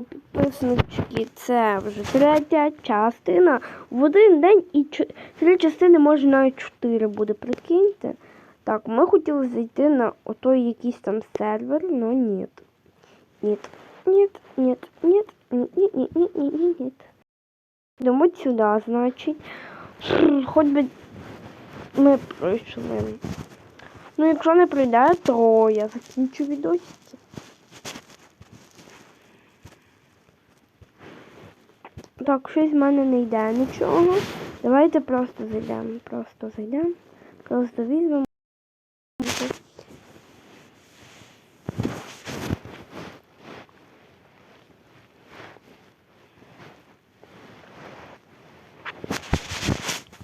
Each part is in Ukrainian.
підписнички це вже третя частина. В один день і чо- три частини, може навіть чотири буде, прикиньте. Так, ми хотіли зайти на отой якийсь там сервер, но ні. Ні. Ні, ні, ні, ні, ні, ні, ні, ні, ні. Йдемо сюди, значить. Хоч би ми пройшли. Ну, якщо не пройде, то я закінчу відосики. Так, щось в мене не йде нічого. Давайте просто зайдемо. Просто зайдемо. Просто візьмемо.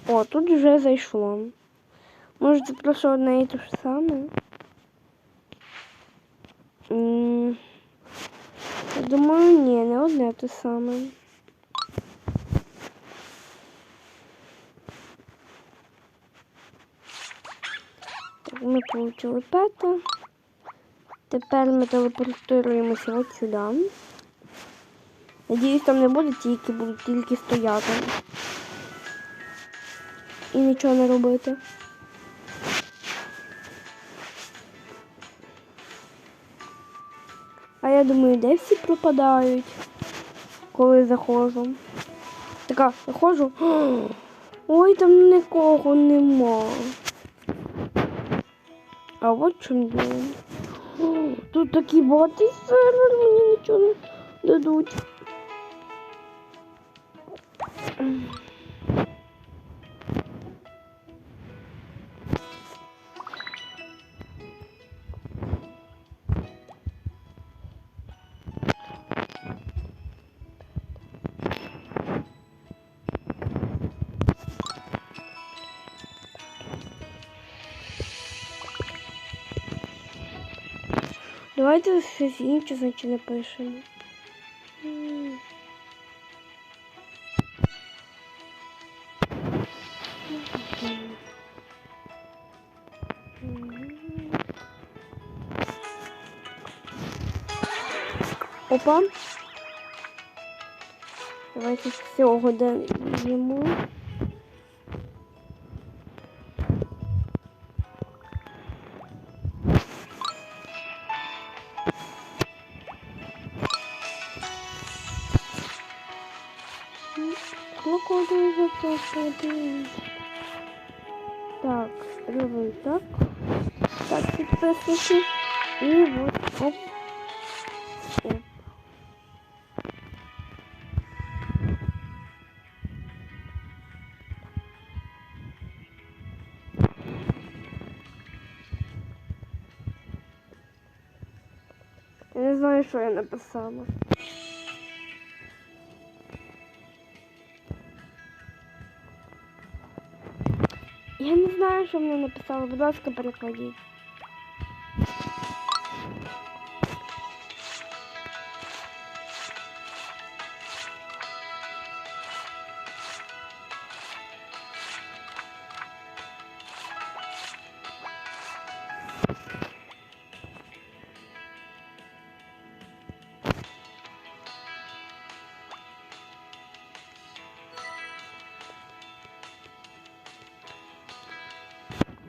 О, тут вже зайшло. Може це просто одне і те ж саме? М, Я думаю, ні, не одне те саме. Получили пета. Тепер ми телепортуємося от сюди. Надіюсь, там не буде ті, які будуть тільки стояти. І нічого не робити. А я думаю, де всі пропадають, коли заходжу. Така, заходжу. Ой, там нікого нема. А от в чому діло. Тут такі боти сервер, мені нічого не дадуть. Давайте щось інше, значить, напишемо. Опа. Давайте з цього даємо. Крокодил за крокодил. Так, робимо так. Так, підписники. І от оп. Оп. Я не знаю, що я написала. Знаю, що мені написали. Будь ласка, перекладіть.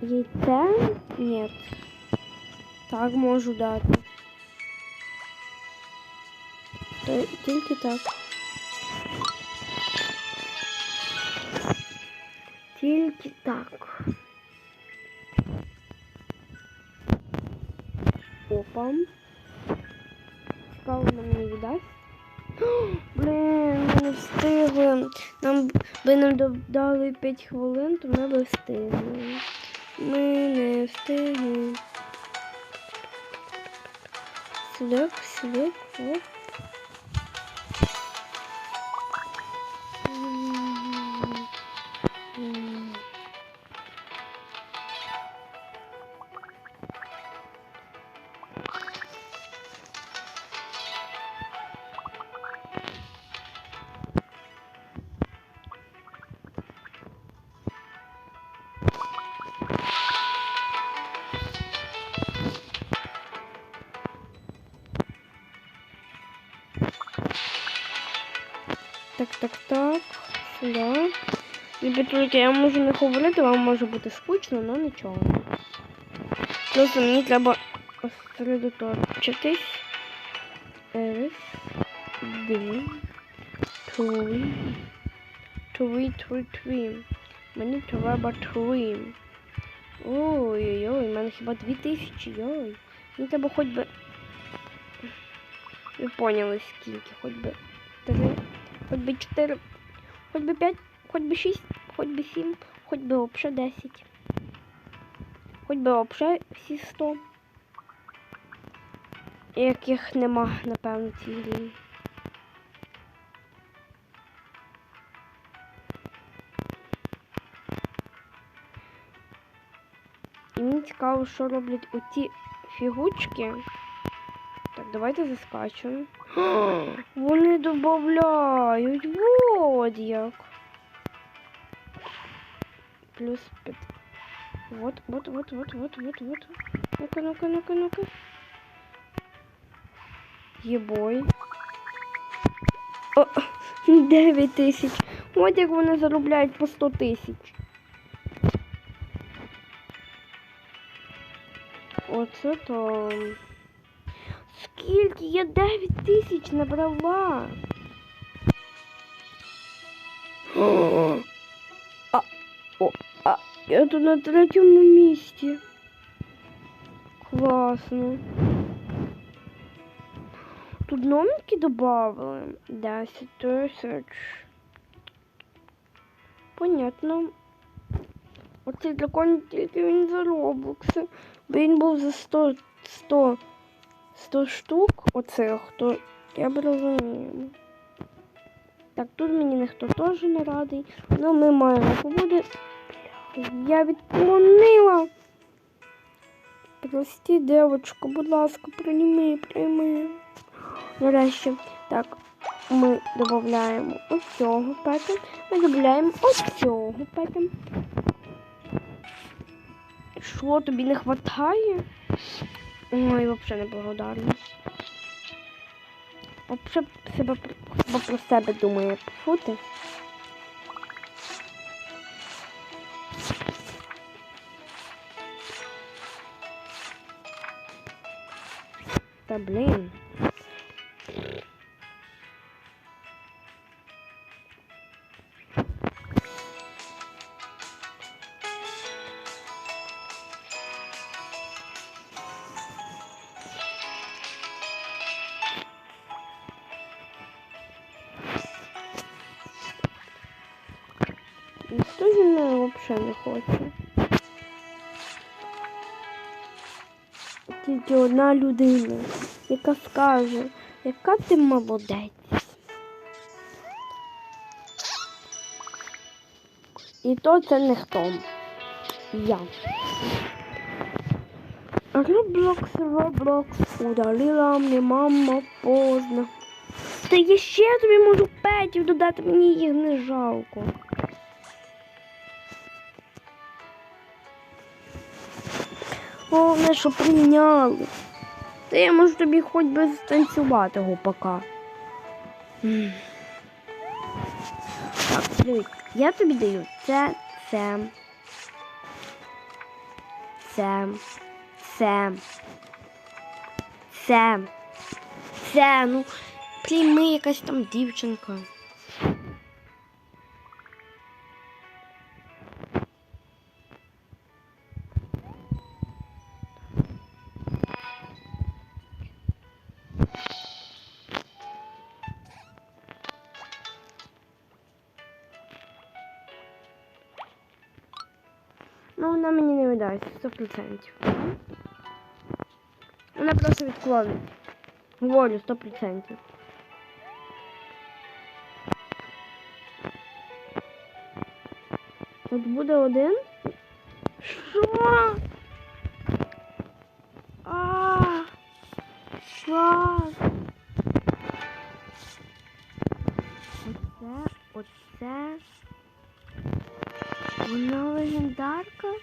Яйце? Нет. Так можу дати. Тільки так. Тільки так. Опа. Цікаво нам не віддасть. Блін, ми не встигли. Нам би нам додали 5 хвилин, то ми би встигли. Ми не встигли. Сюди, сюди, оп. Так, так, так. Сюди. Ребятульки, я можу не говорити, вам може бути скучно, але нічого. Просто мені треба осередоточитись. Раз, два, три, три, три, три. Мені треба три. Ой-ой-ой, в мене хіба дві тисячі, йой. Мені треба хоч би. Ви поняли скільки, хоч би хоч би чотири, хоч би п'ять, хоч би шість, хоч би сім, хоч би взагалі десять. Хоч би взагалі всі сто. Яких нема, напевно, цій грі. І мені цікаво, що роблять оці фігучки. Давайте заскачемо. Вони додають. Вот як. Плюс 5. Вот, вот, вот, вот, вот, вот, вот. Ну-ка, ну-ка, ну-ка, ну-ка. Єбой. О, 9 тисяч. От як вони заробляють по 100 тисяч. Оце то. Скільки? Я 9 тисяч набрала. А, о, а, я тут на третьому місці. Класно. Тут номерки добавили. 10 тисяч. Понятно. Оцей дракон тільки він за робокси. Бо він був за 100, 100, 100 штук оцих, то я б розумів. Так, тут мені ніхто теж не радий. Ну ми маємо побуде. Я відклонила. Прості, девочку, будь ласка, прийми, прийми. Нарешті. Так, ми додаємо ось цього пека. Ми додаємо ось цього пека. Що тобі не вистачає? Ой, взагалі не благодарна. Взагалі себе хіба про себе думає. Фу ти. Та блін. Одна людина, яка скаже, яка ти молодець. І то це не хто. Я. Роблокс, Роблокс, удалила мені мама поздно. Та я ще тобі можу петів додати, мені їх не жалко. Головне, що прийняли. Та я можу тобі хоч би станцювати гопака. Так, дивись, я тобі даю це, це. Це. Це. Це. Це, ну, прийми якась там дівчинка. Ну, вона мені не видається, 100%. Вона просто відклонить. Говорю, 100%. Тут буде один. Що? Вона легендарка.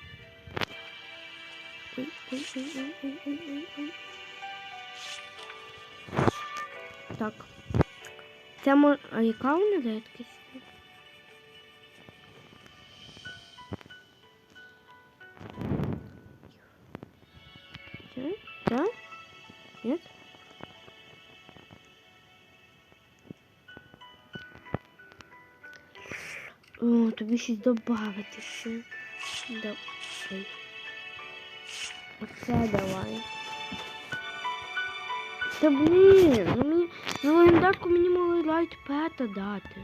Так. це може. А яка вона рідкість? Це? Тобі щось добавити ще. Да. Ой. Оце давай. Та блін, ну мені на легендарку мені могли лайтпета дати.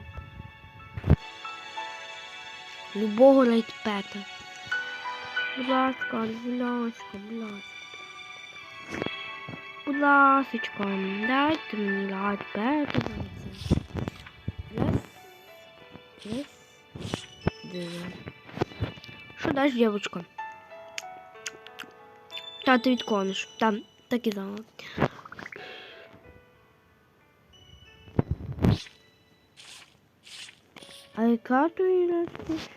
Любого лайтпета. Будь ласка, будь ласка, будь ласка. Будь ласочка, дайте мені лайтпета. Раз. Раз. Два. Що даш, дівчинка? Та ти відклониш. Там, так і знала. А яка то і розпись?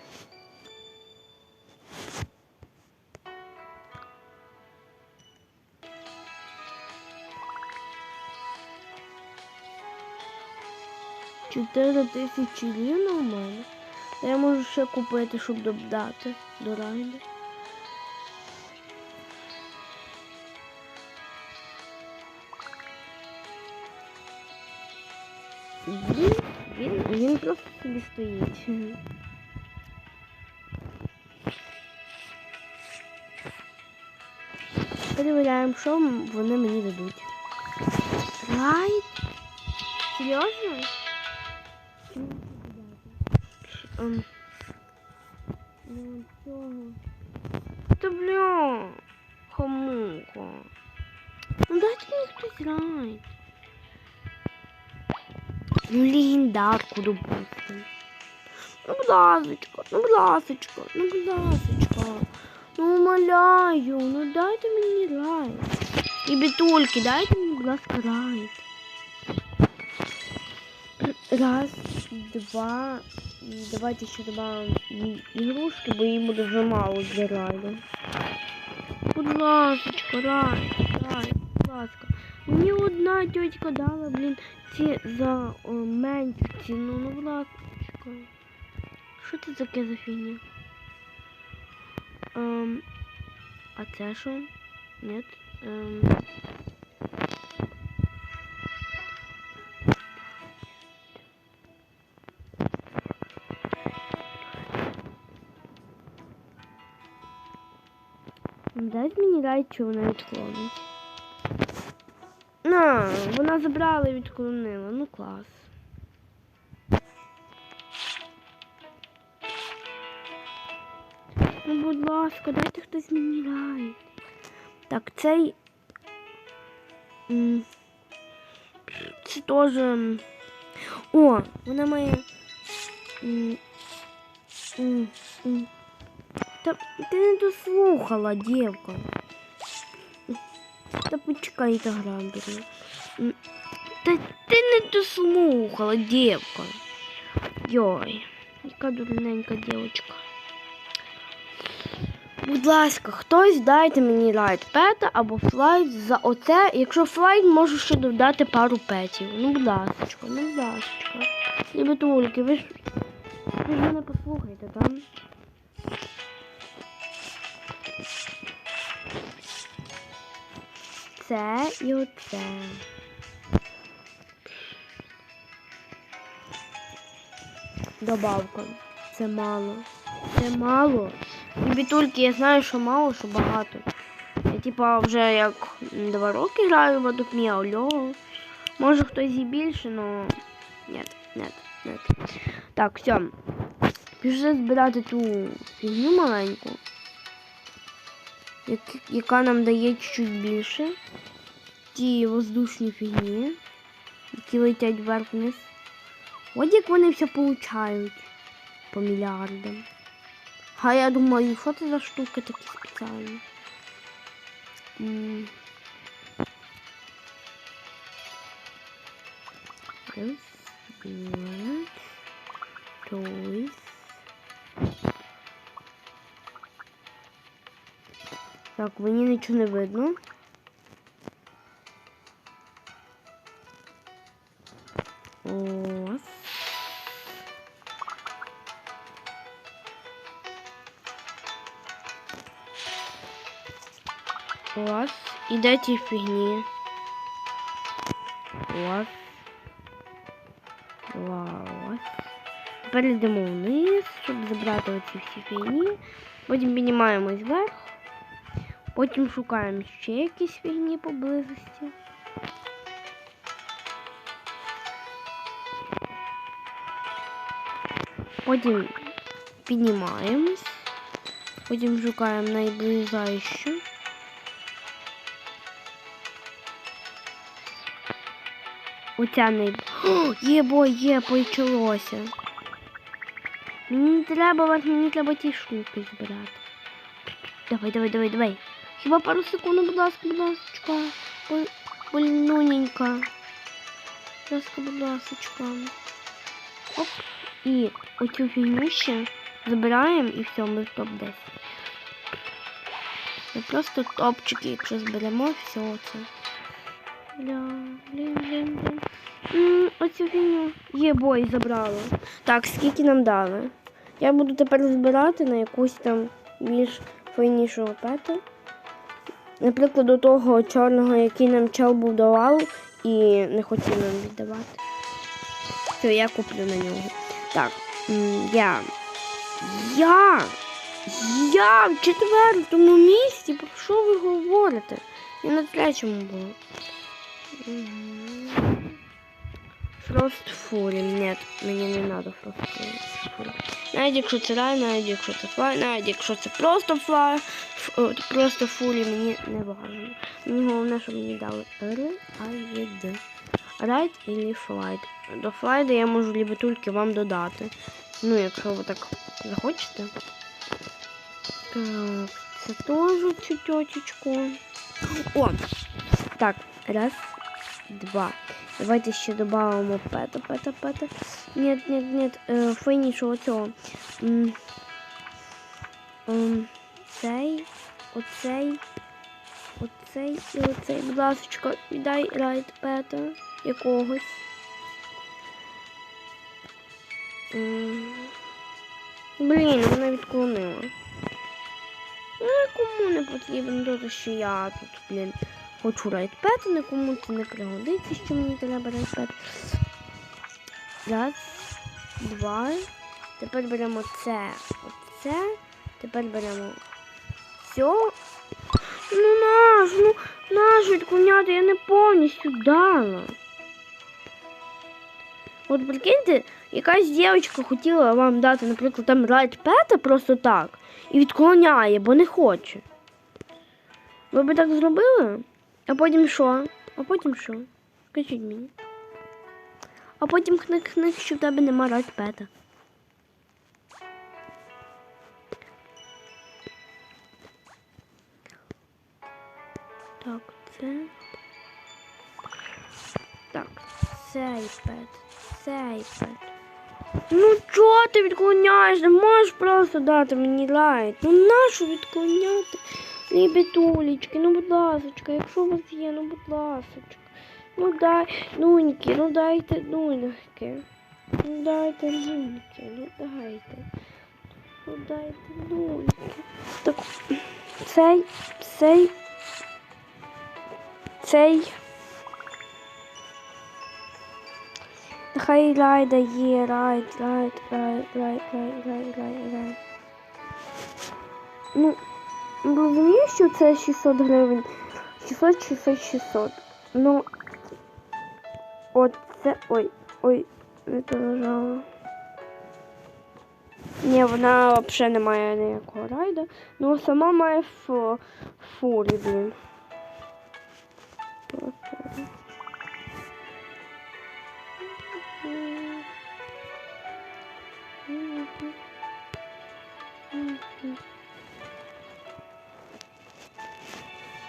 Чотири тисячі ліна у мене. Я можу ще купити, щоб додати до райду. Він, він, він просто собі стоїть. Перевіряємо, що вони мені дадуть. Райд? Серйозно? Ем. Ну, цього. Та бля, хамуха. Ну дайте мені хтось райд. Ну, легендарку, допустим. Ну, будь ласочка, ну, будь ласочка, ну, будь ласочка. Ну, умоляю, ну дайте мені рай. І бітульки, дайте мені, будь ласка, рай. Раз, два. Давайте ще добавим ігрушки, бо їм буде мало для ласочка, рай, рай, ласка. Мені одна тітка дала, блін, ці за о, меншу ціну, ну будь ласка. Що це за фігня? Ем, а це що? Нет. Ем. Рай, чи вона відклонить. На, вона забрала і відклонила. Ну клас. Ну, будь ласка, дайте хтось мені рай. Так, цей. Це теж. О, вона має. Та ти не дослухала, дівка. Та почекай та граберна. М, Та ти не дослухала, дівка. Йой, яка дурненька дівчинка. Будь ласка, хтось дайте мені лайт пета або флайт за оце. Якщо флайт, можу ще додати пару петів. Ну, будь ласочка, ну будь ласочка. Лібетульки, ви ж ви ж мене послухайте, там. Це і оце. Добавка. Це мало. Це мало. Бітульки, я знаю, що мало, що багато. Я типа вже як два роки граю в Me, алло. Може хтось і більше, но нет, нет, нет. Так, все. Пішли збирати ту фігню маленьку, як- яка нам дає чуть більше. Ті воздушні фігні, які летять вверх-вниз. От як вони все получають по мільярдам. А я думаю, що це за штуки такі спеціальні? Три. Так, мені нічого не видно. І де ті фігні? Ось. Два, ось. Тепер йдемо вниз, щоб забрати оці всі фігні. Потім піднімаємось вверх. Потім шукаємо ще якісь фігні поблизості. Потім піднімаємось. Потім шукаємо найближайшу. Оця не. О, є почалося. Мені треба вас, мені треба ті штуки збирати. Давай, давай, давай, давай. Хіба пару секунд, будь ласка, будь ласка. Больноненька. Будь ласка, будь ласка. Оп. І оцю фігню забираємо і все, ми в топ-10. Ми просто топчики, якщо зберемо все це. Бля, блін, блін, блін. Оцю фігню. Є бой забрало. Так, скільки нам дали? Я буду тепер збирати на якусь там більш файнішого пета. Наприклад, до того чорного, який нам чел був давав і не хотів нам віддавати. Все, я куплю на нього. Так, я. Я! Я в четвертому місці. Про що ви говорите? Я на третьому була. Фрост Фурі. Нет, мені не треба Фрост Фурі. Навіть якщо це рай, навіть якщо це флай, навіть якщо це просто флай, просто фурі, мені не важливо. Мені головне, щоб мені дали Р, А, Є, Д. Райт і флайт. До флайда я можу лібетульки вам додати. Ну, якщо ви так захочете. Так, це теж чутечечку. О! Так, раз, два. Давайте ще додамо пета, пета, пета. Нет, нет, нет, е, файнішого цього. Ем, Цей, оцей, оцей і оцей. Будь ласка, віддай райт пета якогось. Блін, вона відклонила. Ну, кому не потрібен то, що я тут, блін, хочу райтпет, нікому це не пригодиться, що мені треба райтпет. Раз, два. Тепер беремо це, оце. Тепер беремо все. Ну наш, ну наш відклоняти, я не повністю дала. От прикиньте, якась дівчинка хотіла вам дати, наприклад, там райтпета просто так. І відклоняє, бо не хоче. Ви би так зробили? А потім що? А потім що? Скажіть мені. А потім кник-кник, що в тебе нема райтпета. Так, це. Так, цей пет, цей пет. Ну чого ти відклоняєш? Не можеш просто дати мені лайт. Ну нащо відклоняти? Лібітулечки, ну будь ласочка, якщо у вас є, ну будь ласочка. Ну дай, нуньки, ну дайте нуньки. Ну дайте нуньки, ну дайте. Ну дайте нуньки. Так, цей, цей, цей. Хай райда є, райд, райд, райд, райд, райд, райд, райд, райд. Ну, розумію, що це 600 гривень. 600, 600, 600. Ну, от це, ой, ой, не то нажала. Ні, вона взагалі не має ніякого райда. Ну, сама має фу, фурі, блін. І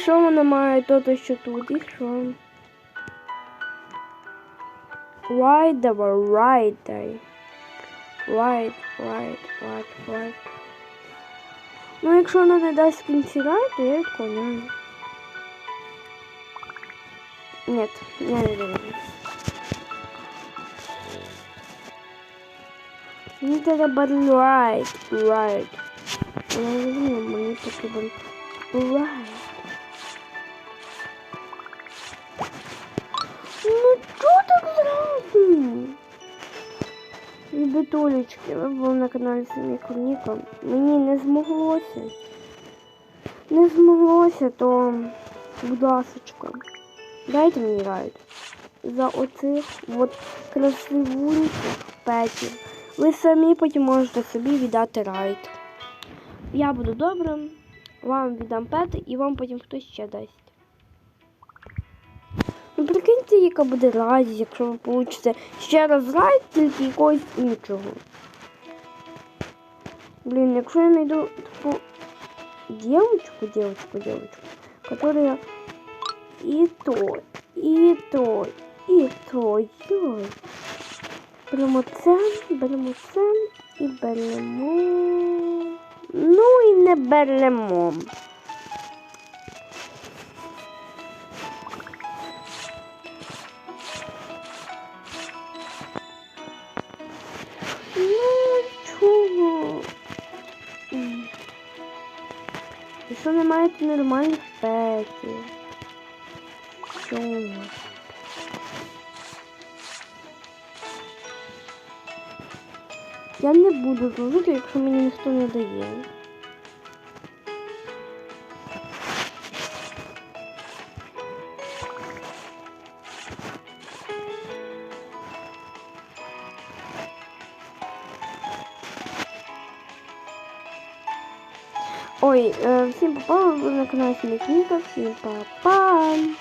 що вона має то, що тут, і що? Right, давай, right, дай. Right, right, right, right. Ну, якщо вона не дасть в кінці right, то я відклоняю. Нет, я не даю. Мені треба right, right. Я не розумію, мені потрібен right. Ребятулечки, ви були на каналі Сім'я Корніка. Мені не змоглося. Не змоглося, то будь ласочка. Дайте мені райд. За оцих от красивуньких петів. Ви самі потім можете собі віддати райд. Я буду добрим, вам віддам пети і вам потім хтось ще дасть. Прикиньте, яка буде радість, якщо ви получите ще раз райд, тільки якогось іншого. Блін, якщо я знайду таку девочку, девочку, девочку, которая и то, и то, и то, йой. Беремо це, беремо це і беремо. Ну і не беремо. Ну, чого? М. Якщо немає то нормальних петів. Чому? Я не буду служити, якщо мені ніхто не дає. Ой, е, всім попало, ви на каналі Смітніка, всім па-па!